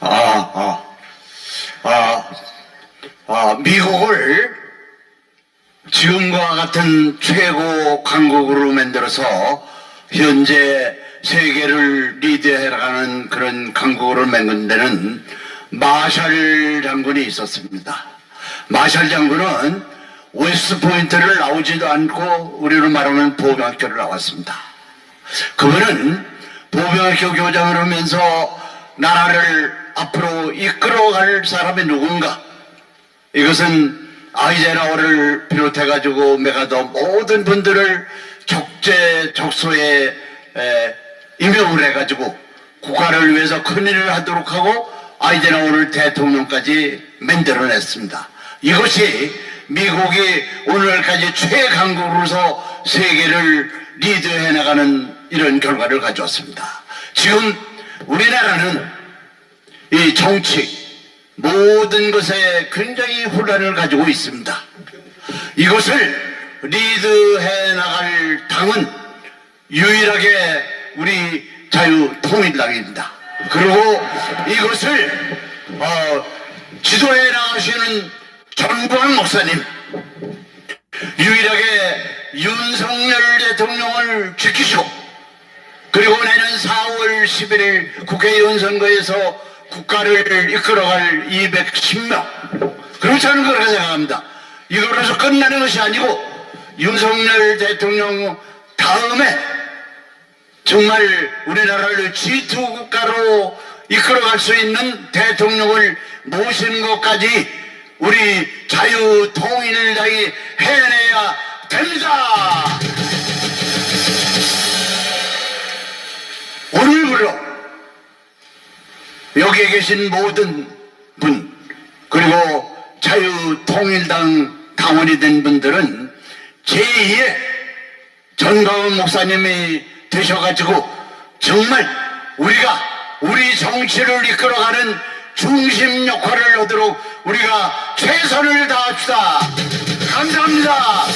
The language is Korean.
아, 아, 아, 아, 미국을 지금과 같은 최고 강국으로 만들어서 현재 세계를 리드해가는 그런 강국으로 만든 데는 마샬 장군이 있었습니다. 마샬 장군은 웨스트 포인트를 나오지도 않고 우리로 말하면 보병학교를 나왔습니다. 그분은 보병학교 교장을 하면서 나라를 앞으로 이끌어갈 사람이 누군가 이것은 아이젠하워를 비롯해가지고 메가더 모든 분들을 적재적소에 에, 임명을 해가지고 국가를 위해서 큰일을 하도록 하고 아이젠하워를 대통령까지 만들어냈습니다. 이것이 미국이 오늘까지 최강국으로서 세계를 리드해 나가는 이런 결과를 가져왔습니다. 지금 우리나라는 이 정치 모든 것에 굉장히 혼란을 가지고 있습니다. 이것을 리드해 나갈 당은 유일하게 우리 자유통일당입니다. 그리고 이것을 어, 지도해 나가시는 전광 목사님 유일하게 윤석열 대통령을 지키시고 그리고 내년 4월 11일 국회의원 선거에서 국가를 이끌어갈 210명 그렇지 않은 거라고 생각합니다. 이거로서 끝나는 것이 아니고 윤석열 대통령 다음에 정말 우리나라를 G2 국가로 이끌어갈 수 있는 대통령을 모시는 것까지 우리 자유 통일당이 해내야 됩니다. 오늘부로 여기에 계신 모든 분 그리고 자유 통일당 당원이 된 분들은 제2의 전가원 목사님이 되셔가지고 정말 우리가 우리 정치를 이끌어가는 중심 역할을 하도록 우리가 최선을 다합시다. 감사합니다.